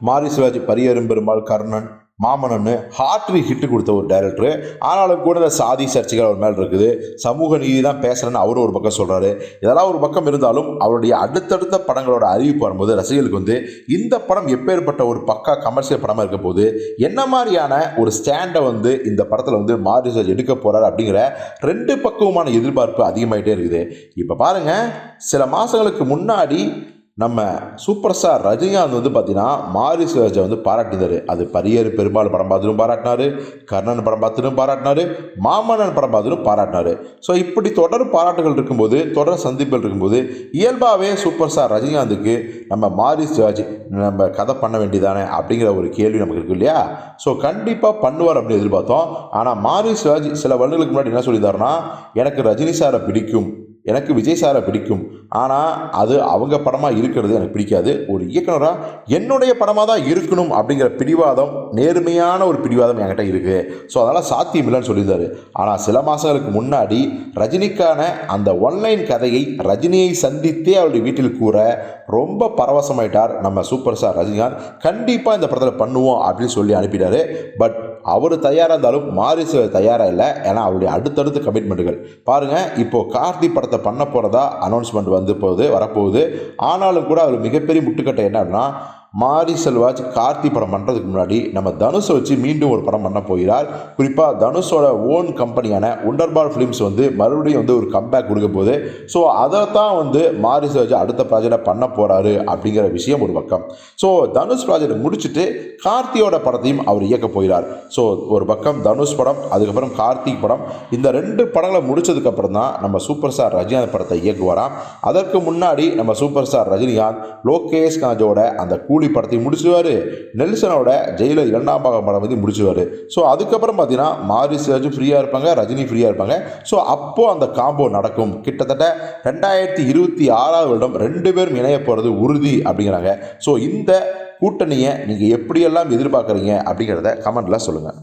மாரி சிவாஜி பரியரும் பெருமாள் கர்ணன் மாமனன்னு ஹார்ட்லி ஹிட்டு கொடுத்த ஒரு டைரக்டரு ஆனாலும் கூட இந்த சாதி சர்ச்சைகள் அவர் மேலே இருக்குது. சமூக நீதி தான் பேசுகிறேன்னு அவரும் ஒரு பக்கம் சொல்கிறாரு இதெல்லாம் ஒரு பக்கம் இருந்தாலும் அவருடைய அடுத்தடுத்த படங்களோட அறிவிப்பு வரும்போது ரசிகர்களுக்கு வந்து இந்த படம் எப்பேற்பட்ட ஒரு பக்கா கமர்ஷியல் படமாக இருக்க போது என்ன மாதிரியான ஒரு ஸ்டாண்டை வந்து இந்த படத்தில் வந்து மாரி சிவாஜி எடுக்க போகிறார் அப்படிங்கிற ரெண்டு பக்கவுமான எதிர்பார்ப்பு அதிகமாகிட்டே இருக்குது. இப்போ பாருங்கள் சில மாதங்களுக்கு முன்னாடி நம்ம சூப்பர் ஸ்டார் ரஜினிகாந்த் வந்து பார்த்தீங்கன்னா மாரி சிவராஜை வந்து பாராட்டினார். அது பரியர் பெருமாள் படம் பார்த்துட்டும் பாராட்டினார் கர்ணன் படம் பார்த்துட்டும் பாராட்டினாரு மாமன்னன் படம் பார்த்துட்டும் பாராட்டினாரு. ஸோ இப்படி தொடர் பாராட்டுகள் இருக்கும்போது தொடர் சந்திப்புகள் இருக்கும்போது இயல்பாகவே சூப்பர் ஸ்டார் ரஜினிகாந்துக்கு நம்ம மாரி சிவாஜி நம்ம கதை பண்ண வேண்டியதானே அப்படிங்கிற ஒரு கேள்வி நமக்கு இருக்கு இல்லையா? ஸோ கண்டிப்பாக பண்ணுவார் அப்படின்னு எதிர்பார்த்தோம். ஆனால் மாரி சிவாஜி சில வருடங்களுக்கு முன்னாடி என்ன சொல்லியிருந்தாருன்னா எனக்கு ரஜினி சாரை பிடிக்கும். எனக்கு விஜய் சாரை பிடிக்கும். ஆனால் அது அவங்க படமாக இருக்கிறது எனக்கு பிடிக்காது. ஒரு இயக்குனராக என்னுடைய படமாக தான் இருக்கணும் அப்படிங்கிற பிடிவாதம் நேர்மையான ஒரு பிடிவாதம் என்கிட்ட இருக்குது ஸோ அதனால் சாத்தியம் இல்லைன்னு சொல்லியிருந்தாரு. ஆனால் சில மாதங்களுக்கு முன்னாடி ரஜினிக்கான அந்த ஒன்லைன் கதையை ரஜினியை சந்தித்தே அவருடைய வீட்டில் கூற ரொம்ப பரவசமாயிட்டார் நம்ம சூப்பர் ஸ்டார் ரஜினிகாந்த். கண்டிப்பாக இந்த படத்தில் பண்ணுவோம் அப்படின்னு சொல்லி அனுப்பிட்டாரு. பட் அவர் தயாராக இருந்தாலும் மாரிசு தயாராக இல்லை. ஏன்னா அவருடைய அடுத்தடுத்த கமிட்மெண்ட்டுகள் பாருங்கள் இப்போது கார்த்தி படத்தை பண்ண போகிறதா அனௌன்ஸ்மெண்ட் வந்து போகுது வரப்போகுது. ஆனாலும் கூட அவர் மிகப்பெரிய முட்டுக்கட்டை என்ன அப்படின்னா மாரி செல்வாஜ் கார்த்தி படம் பண்ணுறதுக்கு முன்னாடி நம்ம தனுஷை வச்சு மீண்டும் ஒரு படம் பண்ண போகிறார். குறிப்பாக தனுஷோட ஓன் கம்பெனியான ஒண்டர்பால் ஃபிலிம்ஸ் வந்து மறுபடியும் வந்து ஒரு கம்பேக் கொடுக்க போகுது. ஸோ அதை தான் வந்து மாரி செல்வாஜ் அடுத்த ப்ராஜெக்டை பண்ண போகிறாரு அப்படிங்கிற விஷயம் ஒரு பக்கம். ஸோ தனுஷ் ப்ராஜெக்ட் முடிச்சுட்டு கார்த்தியோட படத்தையும் அவர் இயக்க போகிறார். ஸோ ஒரு பக்கம் தனுஷ் படம் அதுக்கப்புறம் கார்த்திக் படம். இந்த ரெண்டு படங்களை முடிச்சதுக்கப்புறம் தான் நம்ம சூப்பர் ஸ்டார் ரஜினிகாந்த் படத்தை இயக்குவாராம். அதற்கு முன்னாடி நம்ம சூப்பர் ஸ்டார் ரஜினிகாந்த் லோகேஷ் காஜோட அந்த கூலி படத்தை முடிச்சுவார். நெல்சனோட ஜெயிலர் இரண்டாம் பாகம் படம் வந்து முடிச்சுவார். ஸோ அதுக்கப்புறம் பார்த்தீங்கன்னா மாரி சிவாஜி ஃப்ரீயாக இருப்பாங்க ரஜினி ஃப்ரீயாக இருப்பாங்க. ஸோ அப்போது அந்த காம்போ நடக்கும். கிட்டத்தட்ட ரெண்டாயிரத்தி இருபத்தி ஆறாவது வருடம் ரெண்டு பேரும் இணைய போகிறது உறுதி அப்படிங்கிறாங்க. ஸோ இந்த கூட்டணியை நீங்கள் எப்படியெல்லாம் எதிர்பார்க்குறீங்க அப்படிங்கிறத கமெண்ட்டில் சொல்லுங்கள்